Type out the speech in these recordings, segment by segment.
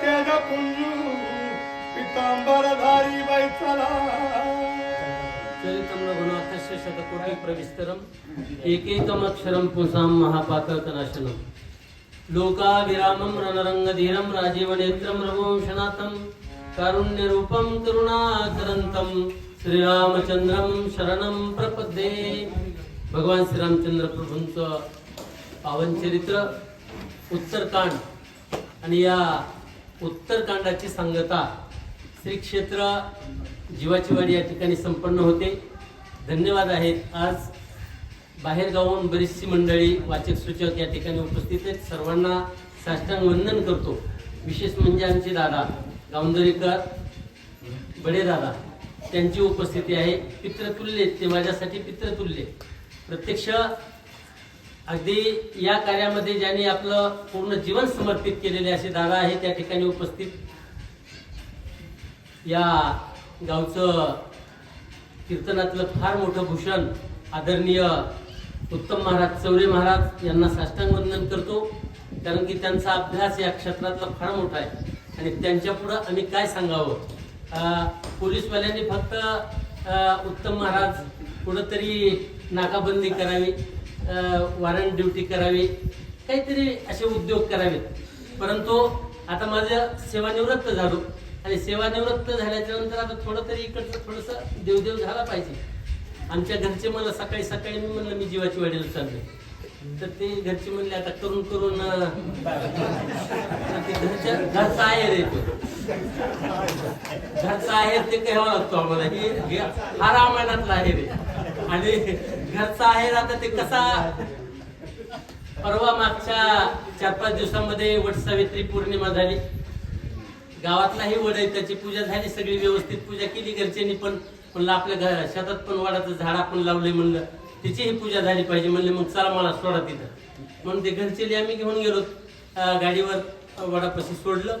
तेज पुंजू पितांबरधारी बाई चला. रघुनाथस्य शतकोटि प्रविस्तरम् एकैकमक्षरं पुंसां महापातकनाशनम् लोकाविरामं रणरङ्गधीरं राजीवनेत्रं रघुवंशनाथं कारुण्यरूपं करुणाकरन्तं श्रीरामचंद्रं शरणं प्रपद्ये। भगवान श्रीरामचंद्र प्रभूंचं पावन चरित्र उत्तरकांड आणि या उत्तरकांडाची सांगता श्री क्षेत्र जीवाचीवाडी या ठिकाणी संपन्न होते. धन्यवाद आहेत. आज बाहेरगावून बरीचशी मंडळी वाचक सूचक या ठिकाणी उपस्थित आहेत. सर्वांना साष्टांग वंदन करतो. विशेष म्हणजे आमचे दादा गावंदरेकर बडे दादा त्यांची उपस्थिती आहे. पित्रतुल्य ते माझ्यासाठी पित्रतुल्य प्रत्यक्ष अगदी या कार्यामध्ये ज्यांनी आपलं पूर्ण जीवन समर्पित केलेले असे दादा आहे त्या ठिकाणी उपस्थित या गावचं कीर्तनातलं फार मोठं भूषण आदरणीय उत्तम महाराज चौरे महाराज यांना साष्टांग वंदन करतो. कारण की त्यांचा अभ्यास या क्षेत्रातला फार मोठा आहे. आणि त्यांच्या पुढं आम्ही काय सांगावं? पोलीसवाल्यांनी फक्त उत्तम महाराज कुठंतरी नाकाबंदी करावी. वॉरंट ड्युटी करावी. काहीतरी असे उद्योग करावेत. परंतु आता माझं सेवानिवृत्त झालो. आणि सेवानिवृत्त झाल्याच्यानंतर आता थोडं तरी इकडचं थोडंसं देवदेव झाला पाहिजे. आमच्या घरचे मला सकाळी सकाळी मी म्हणलं मी जीवाची वडील चालले तर ते घरचे म्हणले आता करून करून घरच्या घरचा आहे रे तो. घरचा आहे ते घ्यावं लागतो आम्हाला? हे हे हा रामायणातला आहे रे. आणि घरचा आहे आता ते कसा? परवा मागच्या चार पाच दिवसामध्ये वट सावित्री पौर्णिमा झाली. गावातलाही वड आहे त्याची पूजा झाली सगळी व्यवस्थित पूजा केली घरच्यांनी पण. म्हणलं आपल्या घर शेतात पण वाडाचं झाड आपण लावलंय म्हणलं. तिचीही पूजा झाली पाहिजे म्हणले मग चला मला सोडा तिथं. म्हणून ते घरचे आम्ही घेऊन गेलो. गाडीवर वडापाशी सोडलं.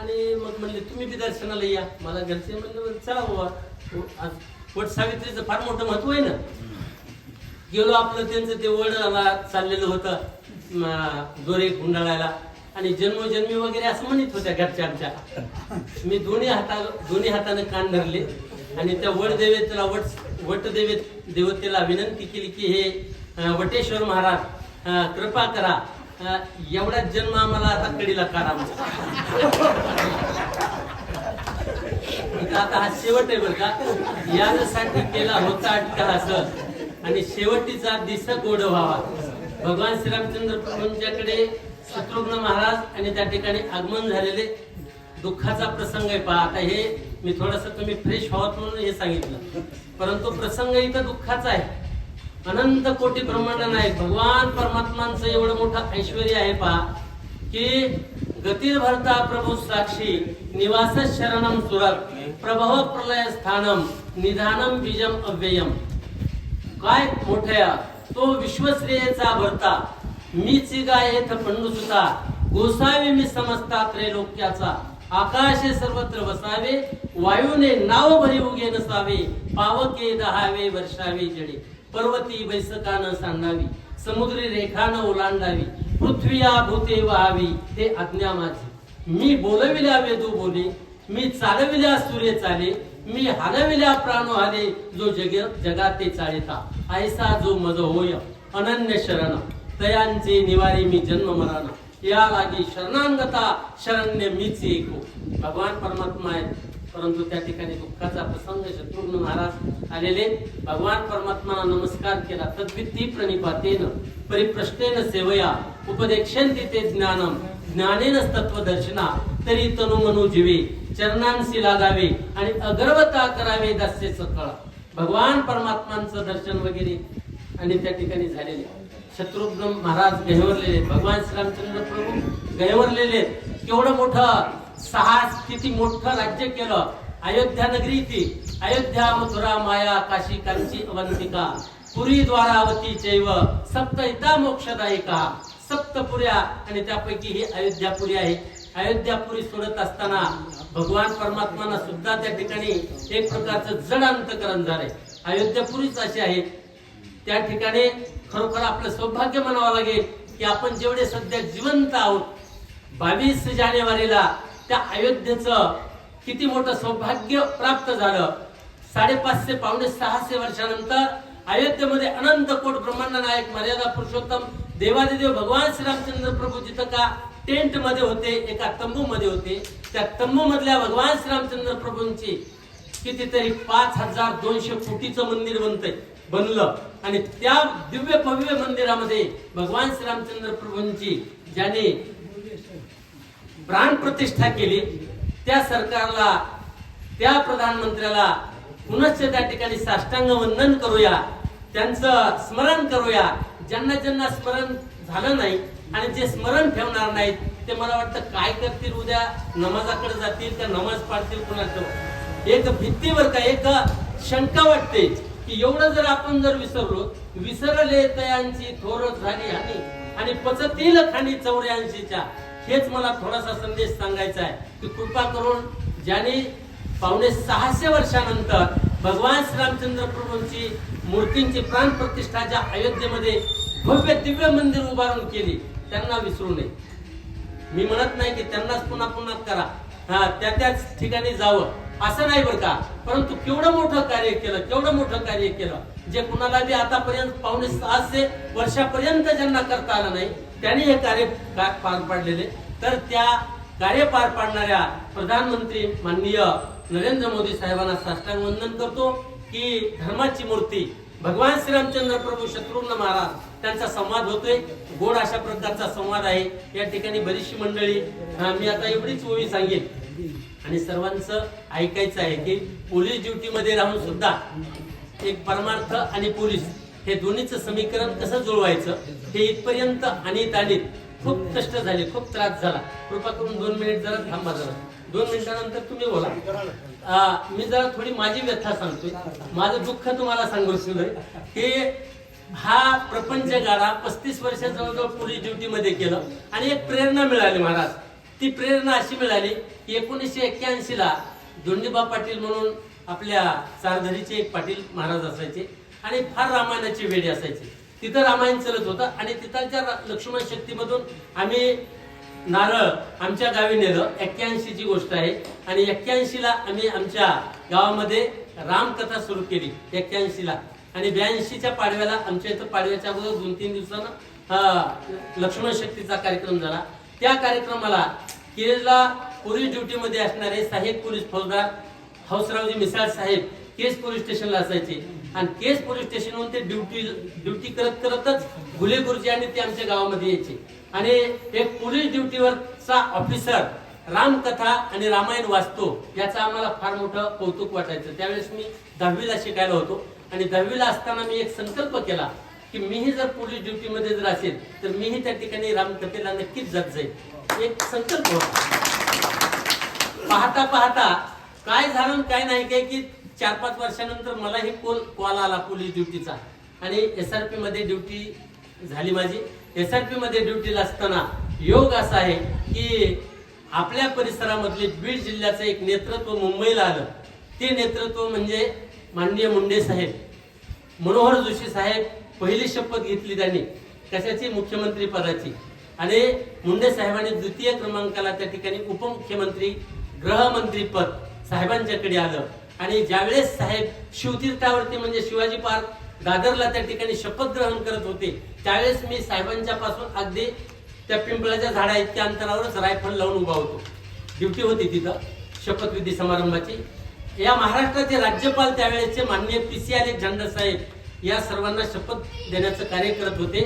आणि मग म्हणले तुम्ही बी दर्शनाला या. मला घरचे म्हणलं चला बाबा. आज वट सावित्रीचं फार मोठं महत्त्व आहे ना. गेलो आपलं त्यांचं ते वडाला चाललेलं होतं दोरे गुंडाळायला. आणि जन्मोजन्मी वगैरे असं म्हणत होत्या घरच्या आमच्या. मी दोन्ही हाता दोन्ही हाताने कान धरले. आणि त्या वडदेवतेला वट वटदेवे देवतेला विनंती केली की हे वटेश्वर महाराज कृपा करा. एवढा जन्म आम्हाला आता कडीला करा आता हा शेवट आहे बरं का. यासाठी केला होता अट्टहास आणि शेवटीचा दिस गोड व्हावा. भगवान श्रीरामचंद्र प्रभूंच्याकडे शत्रुघ्न महाराज आणि त्या ठिकाणी आगमन झालेले दुःखाचा प्रसंग आहे पहा. आता हे मी थोडस तुम्ही फ्रेश व्हावत म्हणून हे सांगितलं. परंतु प्रसंग इथं दुःखाचा आहे. अनंत कोटी ब्रह्मांड नाही भगवान परमात्मांचं एवढं मोठं ऐश्वर आहे पहा की गतीर भरता प्रभू साक्षी निवास शरणम सुरत प्रभव प्रलय स्थानम निधानम बीजम अव्ययम. काय मोठया? तो विश्वश्रेयचा भरता. मीच गायेथ पंडुसुता गोसावे मी समजता त्रैलोक्याचा आकाशे सर्वत्र वसावे वायूने नाव भरी उगे नसावे पावके दहावे वर्षावे जडे. पर्वती बैसकान सांडावी समुद्री रेखानं ओलांडावी पृथ्वीया भूते व्हावी ते आज्ञा माझी. मी बोलविल्या वेदू बोले मी चालविल्या सूर्य चाले मी हलविल्या प्राण आले जो जग जगाते चालिता ऐसा जो मज होय अनन्य शरण. तयांचे निवारी मी जन्म मरण या लागी शरणांगता शरण्य मीच एको. भगवान परमात्मा आहेत. परंतु त्या ठिकाणी दुःखाचा प्रसंग शत्रुघ्न महाराज आलेले. भगवान परमात्मा नमस्कार केला. तद्विती प्रणिपातेन परिप्रश्नेन सेवया उपदेक्षेन ते ज्ञानम. ज्ञानेन तत्व दर्शना तरी तनु मनु जीवे चरणांशी लागावे आणि अगरवता करावे दास्य सकळ. भगवान परमात्मांचं दर्शन वगैरे आणि त्या ठिकाणी झालेले. शत्रुघ्न महाराज गहिवरलेले. भगवान श्रीरामचंद्र प्रभू गहिवरलेले. केवढं मोठं सहा किती मोठं राज्य केलं? अयोध्या नगरी ती. अयोध्या मथुरा माया काशी कांची अवंतिका. पुरी द्वारावती चैव सप्त इता मोक्षदायिका. सप्तपुऱ्या आणि त्यापैकी ही अयोध्यापुरी आहे. अयोध्यापुरी सोडत असताना भगवान परमात्माना सुद्धा त्या ठिकाणी एक प्रकारचं जड अंतकरण झालंय. अयोध्यापुरीच अशी आहे. त्या ठिकाणी खरोखर आपलं सौभाग्य म्हणावं लागेल की आपण जेवढे सध्या जिवंत आहोत बावीस जानेवारीला त्या अयोध्येचं किती मोठं सौभाग्य प्राप्त झालं. साडेपाचशे पावणे सहाशे वर्षानंतर अयोध्येमध्ये अनंत कोट ब्रह्मांड नायक मर्यादा पुरुषोत्तम देवादिदेव भगवान श्रीरामचंद्र प्रभू जिथं का टेंटमध्ये होते एका तंबू मध्ये होते त्या तंबू मधल्या भगवान श्रीरामचंद्र प्रभूंची कितीतरी पाच हजार दोनशे कोटीचं मंदिर बनतंय बनलं. आणि त्या दिव्य भव्य मंदिरामध्ये भगवान श्रीरामचंद्र प्रभूंची ज्याने प्राण प्रतिष्ठा केली त्या सरकारला त्या प्रधानमंत्र्याला पुनश्च त्या ठिकाणी साष्टांग वंदन करूया त्यांचं स्मरण करूया. ज्यांना ज्यांना स्मरण झालं नाही आणि जे स्मरण ठेवणार नाहीत ते मला वाटतं काय करतील उद्या? नमाजाकडे जातील का नमाज पाडतील कुणाचं? एक भीतीवर का एक शंका वाटते की एवढं जर आपण जर विसरलो विसरले तयांची थोर झाली हानी आणि पचतील खाणी चौऱ्याऐंशीच्या. हेच मला थोडासा संदेश सांगायचा आहे की कृपा करून ज्याने पावणे सहाशे वर्षानंतर भगवान श्रीरामचंद्र प्रभूंची मूर्तींची प्राण प्रतिष्ठा ज्या अयोध्येमध्ये भव्य दिव्य मंदिर उभारून केली त्यांना विसरू नये. मी म्हणत नाही की त्यांनाच पुन्हा पुन्हा करा. हा त्या त्याच ठिकाणी जावं. असं नाही बरं का? परंतु केवढं मोठं कार्य केलं केवढं मोठं कार्य केलं जे कुणाला बी आतापर्यंत पावणे सहाशे वर्षापर्यंत ज्यांना करता आलं नाही त्यांनी हे कार्य पार पाडलेले. तर त्या कार्य पार पाडणाऱ्या प्रधानमंत्री माननीय नरेंद्र मोदी साहेबांना साष्टांग वंदन करतो की धर्माची मूर्ती भगवान श्रीरामचंद्र प्रभू शत्रुघ्न महाराज त्यांचा संवाद होतोय. गोड अशा प्रकारचा संवाद आहे. या ठिकाणी बरीचशी मंडळी मी आता एवढीच ओळी सांगेन. आणि सर्वांचं ऐकायचं आहे की पोलीस ड्युटी मध्ये राहून सुद्धा एक परमार्थ आणि पोलीस हे दोन्हीचं समीकरण कसं जुळवायचं? हे इथपर्यंत आणीत आणीत खूप कष्ट झाले खूप त्रास झाला. कृपा करून दोन मिनिट जरा थांबा जरा. दोन मिनिटानंतर तुम्ही बोला. आ, मी जरा थोडी माझी व्यथा सांगतोय. माझं दुःख तुम्हाला सांगू इच्छितोय. की हा प्रपंच गाडा पस्तीस वर्ष जवळजवळ पोलीस ड्युटी मध्ये केलं आणि एक प्रेरणा मिळाली महाराज. ती प्रेरणा अशी मिळाली की एकोणीसशे एक्क्याऐंशी ला धोंडीबा पाटील म्हणून आपल्या चारधरीचे एक पाटील महाराज असायचे. आणि फार रामायणाची वेळी असायची. तिथं रामायण चालत होतं आणि तिथालच्या लक्ष्मण शक्तीमधून आम्ही नारळ आमच्या गावी नेलं. एक्क्याऐंशीची गोष्ट आहे. आणि एक्क्याऐंशीला आम्ही आमच्या गावामध्ये रामकथा सुरू केली. एक्क्याऐंशीला. आणि ब्याऐंशीच्या पाडव्याला आमच्या इथं पाडव्याच्या अगोदर दोन तीन दिवसानं लक्ष्मण शक्तीचा कार्यक्रम झाला. त्या कार्यक्रमाला केजला पोलीस ड्युटीमध्ये असणारे सहाय्यक पोलीस फौजदार हौसरावजी मिसाळ साहेब केस पोलीस स्टेशनला असायचे. आणि केस पोलीस स्टेशनवरून ते ड्युटी ड्युटी करत करतच गुले गुरुजी आणि ते आमच्या गावामध्ये यायचे. आणि एक पोलीस ड्युटीवरचा ऑफिसर रामकथा आणि रामायण वाचतो याचं आम्हाला फार मोठं कौतुक वाटायचं. त्यावेळेस मी दहावीला शिकायला होतो. आणि दहावीला असताना मी एक संकल्प केला की मीही जर पोलीस ड्युटीमध्ये जर असेल तर मीही त्या ठिकाणी रामकथेला नक्कीच जात जाईल. एक संकल्प होता. पाहता पाहता काय झालं काय नाही काय की चार पाच वर्षानंतर मलाही कॉल कॉल आला पोलीस ड्युटीचा आणि एस आर पी मध्ये ड्युटी झाली माझी. एस आर पी मध्ये ड्युटीला असताना योग असा आहे की आपल्या परिसरामधले बीड जिल्ह्याचं एक नेतृत्व मुंबईला आलं. ते नेतृत्व म्हणजे माननीय मुंडे साहेब. मनोहर जोशी साहेब पहिली शपथ घेतली त्यांनी कशाची? मुख्यमंत्री पदाची. आणि मुंडे साहेबांनी द्वितीय क्रमांकाला त्या ठिकाणी उपमुख्यमंत्री गृहमंत्री पद साहेबांच्याकडे आलं. आणि ज्यावेळेस साहेब शिवतीर्थावरती म्हणजे शिवाजी पार्क दादरला त्या ठिकाणी शपथ ग्रहण करत होते त्यावेळेस मी साहेबांच्या पासून अगदी त्या पिंपळाच्या झाडा इतक्या अंतरावरच रायफल लावून उभा होतो. ड्युटी होती तिथं शपथविधी समारंभाची. या महाराष्ट्राचे राज्यपाल त्यावेळेचे माननीय पी सी अलेक्झांडर साहेब या सर्वांना शपथ देण्याचं कार्य करत होते.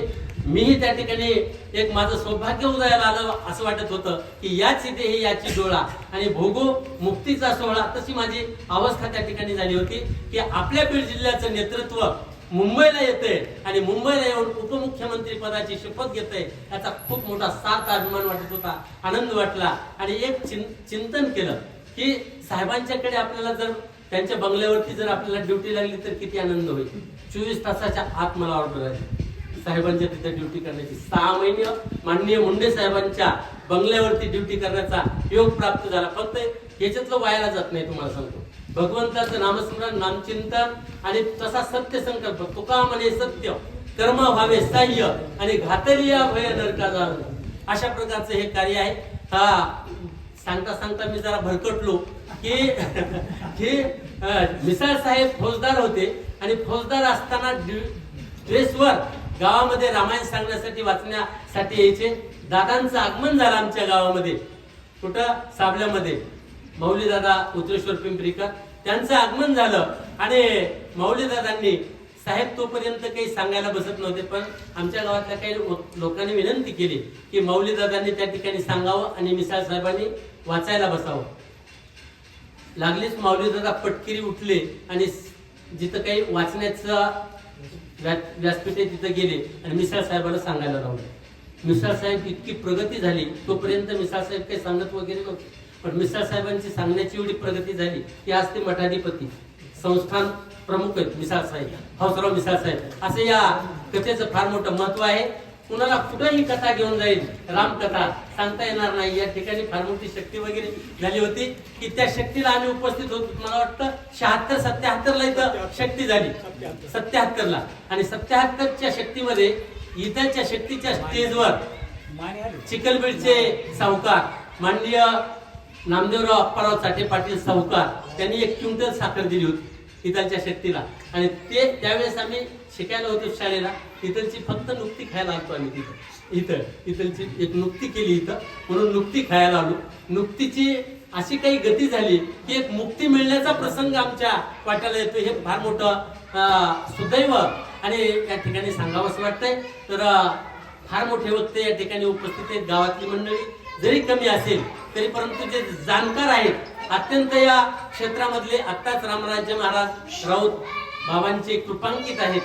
मीही त्या ठिकाणी एक माझं सौभाग्य उदयाला आलं असं वाटत होतं की याच इथे ही याची डोळा. आणि भोगो मुक्तीचा सोहळा तशी माझी अवस्था त्या ठिकाणी झाली होती की आपल्या बीड जिल्ह्याचं नेतृत्व मुंबईला येतंय आणि मुंबईला येऊन उपमुख्यमंत्री पदाची शपथ घेते याचा खूप मोठा सार्थ अभिमान वाटत होता आनंद वाटला. आणि एक चिं- चिंतन केलं की साहेबांच्याकडे आपल्याला जर त्यांच्या बंगल्यावरती जर आपल्याला ड्युटी लागली तर किती आनंद होईल. चोवीस तासाच्या आत मला ऑर्डर आहे साहेबांच्या तिथे ड्युटी करण्याची. सहा महिने माननीय मुंडे साहेबांच्या बंगल्यावरती ड्युटी करण्याचा योग प्राप्त झाला. फक्त याच्यातलं वायाला जात नाही तुम्हाला सांगतो. भगवंताचं नामस्मरण नामचिंतन आणि तसा सत्य संकल्प. तुका म्हणे सत्य कर्म व्हावे साह्य आणि घातरिया भय नरका अशा प्रकारचं हे कार्य आहे. हा सांगता सांगता मी जरा भरकटलो की हे मिसाळ साहेब फौजदार होते आणि फौजदार असताना ड्रेसवर गावामध्ये रामायण सांगण्यासाठी वाचण्यासाठी यायचे. दादांचं आगमन झालं आमच्या गावामध्ये. कुठं? साबल्यामध्ये माऊली दादा उतरेश्वर पिंपरीकर त्यांचं आगमन झालं. आणि माऊली दादांनी साहेब तोपर्यंत काही सांगायला बसत नव्हते पण आमच्या गावातल्या काही लोकांनी विनंती केली की माऊली दादांनी त्या ठिकाणी सांगावं आणि मिसाळ साहेबांनी वाचायला बसावं. लागलीच माऊली दादा पटकिरी उठले आणि जिथं काही वाचण्याचं व्यासपीठ आहे तिथं गेले आणि मिसाळ साहेबाला सांगायला लावले. मिसाळ साहेब इतकी प्रगती झाली तोपर्यंत मिसाळ साहेब काही सांगत वगैरे नव्हते. पण मिसाळ साहेबांची सांगण्याची एवढी प्रगती झाली की आज ते मठाधिपती संस्थान प्रमुख आहेत मिसाळ साहेब हौसराव मिसाळ साहेब. असं या कथेचं फार मोठं महत्त्व आहे. कुणाला कुठंही कथा घेऊन जाईल रामकथा सांगता येणार नाही. या ठिकाणी फार मोठी शक्ती वगैरे झाली होती की त्या शक्तीला आम्ही उपस्थित होतो. मला वाटतं शहात्तर सत्याहत्तर ला इथं शक्ती झाली. सत्याहत्तर ला आणि सत्याहत्तरच्या शक्तीमध्ये इथच्या शक्तीच्या स्टेजवर चिखलबीडचे सावकार माननीय नामदेवराव अप्पाराव चाटे पाटील सावकार त्यांनी एक क्विंटल साखर दिली होती इथलच्या शक्तीला. आणि ते त्यावेळेस आम्ही शिकायला होतो शाळेला इथलची फक्त नुकती खायला आलतो आम्ही तिथं. इथं इथलची एक नुकती केली इथं म्हणून नुकती खायला आलो. नुकतीची अशी काही गती झाली की एक मुक्ती मिळण्याचा प्रसंग आमच्या वाट्याला येतो हे फार मोठं सुदैव आणि या ठिकाणी सांगावंसं वाटतंय. तर फार मोठे वक्ते या ठिकाणी उपस्थित आहेत गावातली मंडळी. जरी कमी असेल तरी परंतु जे जाणकार आहेत अत्यंत या क्षेत्रामधले आत्ताच रामराज्य महाराज राऊत बाबांचे कृपांकित आहेत.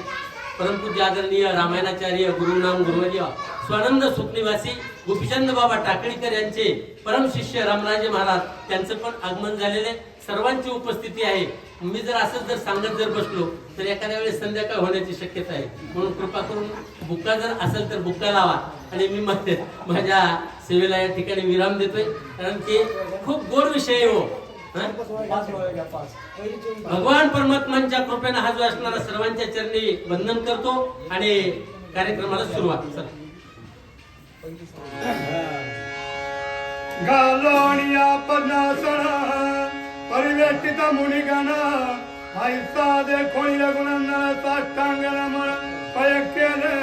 परंतु जे आदरणीय रामायणाचार्य गुरुनाम गुरुवर्य स्वानंद सुखनिवासी गोपीचंद बाबा टाकळीकर यांचे परम शिष्य रामराजे महाराज त्यांचं पण आगमन झालेले सर्वांची उपस्थिती आहे. मी जर असंच जर सांगत जर बसलो तर एखाद्या वेळेस संध्याकाळ होण्याची शक्यता आहे. म्हणून कृपा करून बुक्का जर असेल तर बुक्का लावा. आणि मी म्हणते माझ्या सेवेला या ठिकाणी विराम देतोय. कारण की खूप गोड विषय हो. भगवान परमात्मांच्या कृपेनं हा जो असणारा सर्वांच्या चरणी वंदन करतो आणि कार्यक्रमाला सुरुवात. गालोणिया पद्मासन परिवेष्टित मुनिगण केले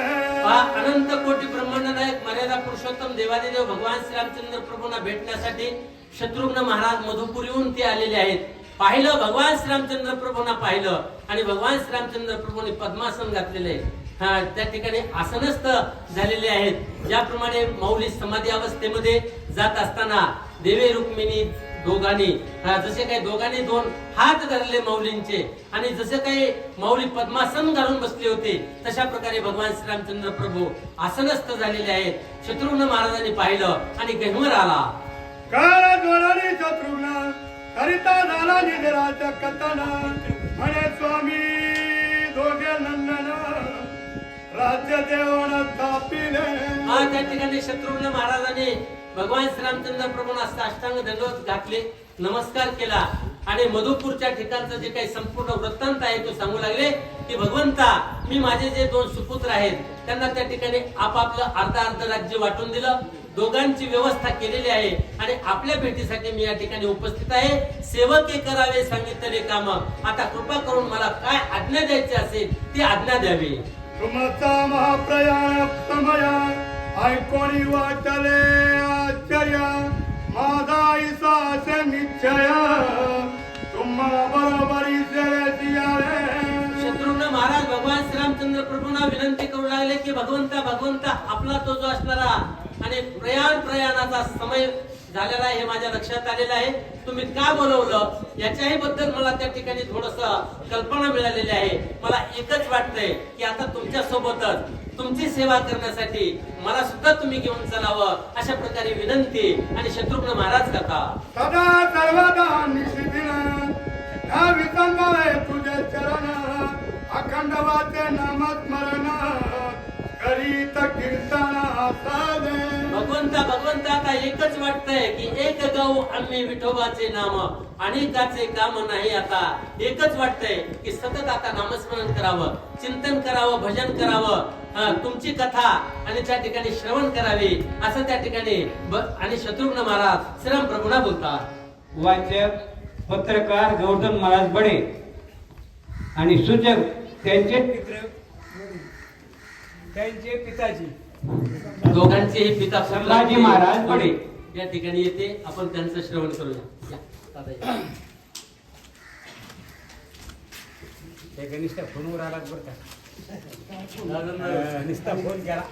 अनंत कोटी ब्रह्मांड नायक मर्यादा पुरुषोत्तम देवादिदेव भगवान श्रीरामचंद्र प्रभूंना भेटण्यासाठी शत्रुघ्न महाराज मधुपुरीहून ते आलेले आहेत. पाहिलं भगवान श्रीरामचंद्र प्रभूंना पाहिलं आणि भगवान श्रीरामचंद्र प्रभूंनी पद्मासन घातलेले हा, त्या ठिकाणी आसनस्थ झालेले आहेत. ज्याप्रमाणे मौली समाधी अवस्थेमध्ये जात असताना देवे रुक्मिणी दोघांनी जसे काही दोघांनी दोन हात धरले मौलींचे आणि जसे काही मौली पद्मासन घालून बसले होते तशा प्रकारे भगवान श्रीरामचंद्र प्रभू आसनस्थ झालेले आहेत. शत्रुघ्न महाराजांनी पाहिलं आणि गहिवर आला. काळा जोडानी शत्रुघ्न करिता झाला निधराच्या कथन म्हणे स्वामी दोघे नंदन राज्य देवण स्थापिले. हा त्या ठिकाणी शत्रुघ्न महाराजांनी भगवान श्रीरामचंद्र प्रभूंना साष्टांग दंडवत घातले नमस्कार केला. आणि मधुपूरच्या ठिकाणचं जे काही संपूर्ण वृत्तांत आहे तो सांगू लागले की भगवंता मी माझे जे दोन सुपुत्र आहेत त्यांना त्या ठिकाणी आपापलं अर्ध अर्ध राज्य वाटून दिलं. दोघांची व्यवस्था केलेली आहे. आणि आपल्या भेटीसाठी मी या ठिकाणी उपस्थित आहे. सेवके करावे सांगितलेले काम. आता कृपा करून मला काय आज्ञा द्यायची असेल ती आज्ञा द्यावी. तुमचा महाप्रयाण समय. ऐकोणी वाटले आश्चर्य. माझा ईसा असे निश्चय. तुम्हा बरोबरी सेवेची आले शत्रुघ्न महाराज भगवान श्रीरामचंद्र प्रभूंना विनंती करू लागले की भगवंता भगवंता आपला तो जो असणारा आणि प्रयाण प्रयाणाचा समय झालेला आहे हे माझ्या लक्षात आलेलं आहे. तुम्ही का बोलवलं? याच्याही बद्दल मला त्या ठिकाणी थोडस कल्पना मिळालेली आहे. मला एकच वाटतंय की आता तुमच्या सोबतच तुमची सेवा करण्यासाठी मला सुद्धा तुम्ही घेऊन चलावं अशा प्रकारे विनंती आणि शत्रुघ्न महाराज करता. अखंड वाचे नामस्मरण. करीत कीर्तना साधे भगवंता भगवंता आता एकच वाटतंय की एक गाऊ आम्ही विठोबाचे नाम अनेकाचे काम नाही आता. एकच वाटतंय की सतत आता नामस्मरण करावं चिंतन करावं भजन करावं. तुमची कथा आणि त्या ठिकाणी श्रवण करावे. असं त्या ठिकाणी आणि शत्रुघ्न महाराज श्रीराम प्रभूना बोलतात. वाचक पत्रकार गौतम महाराज बडे आणि सूचक त्यांचे मित्र त्यांचे पिताजी. दोघांचेही पिता संभाजी महाराज बडे. या ठिकाणी येते. आपण त्यांचं श्रवण करूया. या. ते गणिष्ठ फोनवर आला बरं का? नुसता फोन केला.